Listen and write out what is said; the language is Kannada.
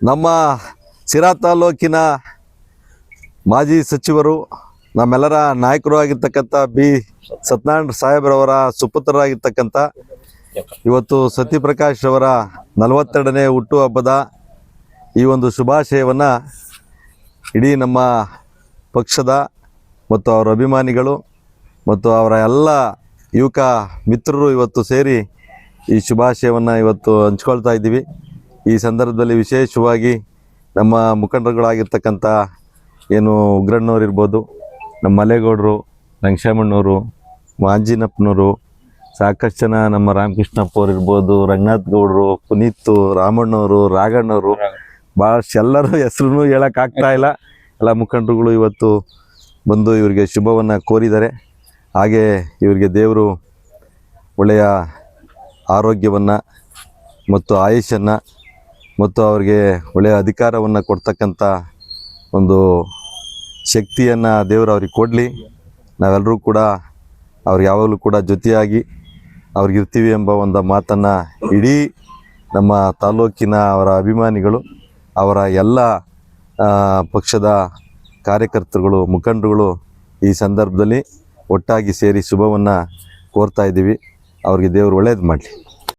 ನಮ್ಮ ಸಿರಾ ತಾಲೂಕಿನ ಮಾಜಿ ಸಚಿವರು, ನಮ್ಮೆಲ್ಲರ ನಾಯಕರು ಆಗಿರ್ತಕ್ಕಂಥ ಬಿ ಸತ್ಯನಾರಾಯಣ ಸಾಹೇಬ್ರವರ ಸುಪುತ್ರರಾಗಿರ್ತಕ್ಕಂಥ ಇವತ್ತು ಸತ್ಯಪ್ರಕಾಶ್ ಅವರ ನಲವತ್ತೆರಡನೇ ಹುಟ್ಟುಹಬ್ಬದ ಈ ಒಂದು ಶುಭಾಶಯವನ್ನು ಇಡೀ ನಮ್ಮ ಪಕ್ಷದ ಮತ್ತು ಅವರ ಅಭಿಮಾನಿಗಳು ಮತ್ತು ಅವರ ಎಲ್ಲ ಯುವಕ ಮಿತ್ರರು ಇವತ್ತು ಸೇರಿ ಈ ಶುಭಾಶಯವನ್ನು ಇವತ್ತು ಹಂಚ್ಕೊಳ್ತಾ ಇದ್ದೀವಿ. ಈ ಸಂದರ್ಭದಲ್ಲಿ ವಿಶೇಷವಾಗಿ ನಮ್ಮ ಮುಖಂಡರುಗಳಾಗಿರ್ತಕ್ಕಂಥ ಏನು ಉಗ್ರಣ್ಣವ್ರು ಇರ್ಬೋದು, ನಮ್ಮ ಮಲೆಗೌಡರು ರಂಗಶಾಮಣ್ಣವರು ಮಾಂಜಿನಪ್ಪನವರು, ಸಾಕಷ್ಟು ಜನ ನಮ್ಮ ರಾಮಕೃಷ್ಣಪ್ಪ ಅವ್ರು ಇರ್ಬೋದು, ರಂಗನಾಥ್ ಗೌಡರು, ಪುನೀತ್, ರಾಮಣ್ಣವರು, ರಾಘಣ್ಣವರು ಭಾಳಷ್ಟು ಎಲ್ಲರೂ ಹೆಸರು ಹೇಳೋಕ್ಕಾಗ್ತಾ ಇಲ್ಲ. ಎಲ್ಲ ಮುಖಂಡರುಗಳು ಇವತ್ತು ಬಂದು ಇವರಿಗೆ ಶುಭವನ್ನು ಕೋರಿದ್ದಾರೆ. ಹಾಗೆ ಇವರಿಗೆ ದೇವರು ಒಳ್ಳೆಯ ಆರೋಗ್ಯವನ್ನು ಮತ್ತು ಆಯುಷನ್ನು ಮತ್ತು ಅವರಿಗೆ ಒಳ್ಳೆಯ ಅಧಿಕಾರವನ್ನು ಕೊಡ್ತಕ್ಕಂಥ ಒಂದು ಶಕ್ತಿಯನ್ನು ದೇವರು ಅವ್ರಿಗೆ ಕೊಡಲಿ. ನಾವೆಲ್ಲರೂ ಕೂಡ ಅವ್ರಿಗೆ ಯಾವಾಗಲೂ ಕೂಡ ಜೊತೆಯಾಗಿ ಅವ್ರಿಗಿರ್ತೀವಿ ಎಂಬ ಒಂದು ಮಾತನ್ನು ಇಡೀ ನಮ್ಮ ತಾಲೂಕಿನ ಅವರ ಅಭಿಮಾನಿಗಳು, ಅವರ ಎಲ್ಲ ಪಕ್ಷದ ಕಾರ್ಯಕರ್ತರುಗಳು, ಮುಖಂಡರುಗಳು ಈ ಸಂದರ್ಭದಲ್ಲಿ ಒಟ್ಟಾಗಿ ಸೇರಿ ಶುಭವನ್ನು ಕೋರ್ತಾ ಇದ್ದೀವಿ. ಅವ್ರಿಗೆ ದೇವರು ಒಳ್ಳೇದು ಮಾಡಲಿ.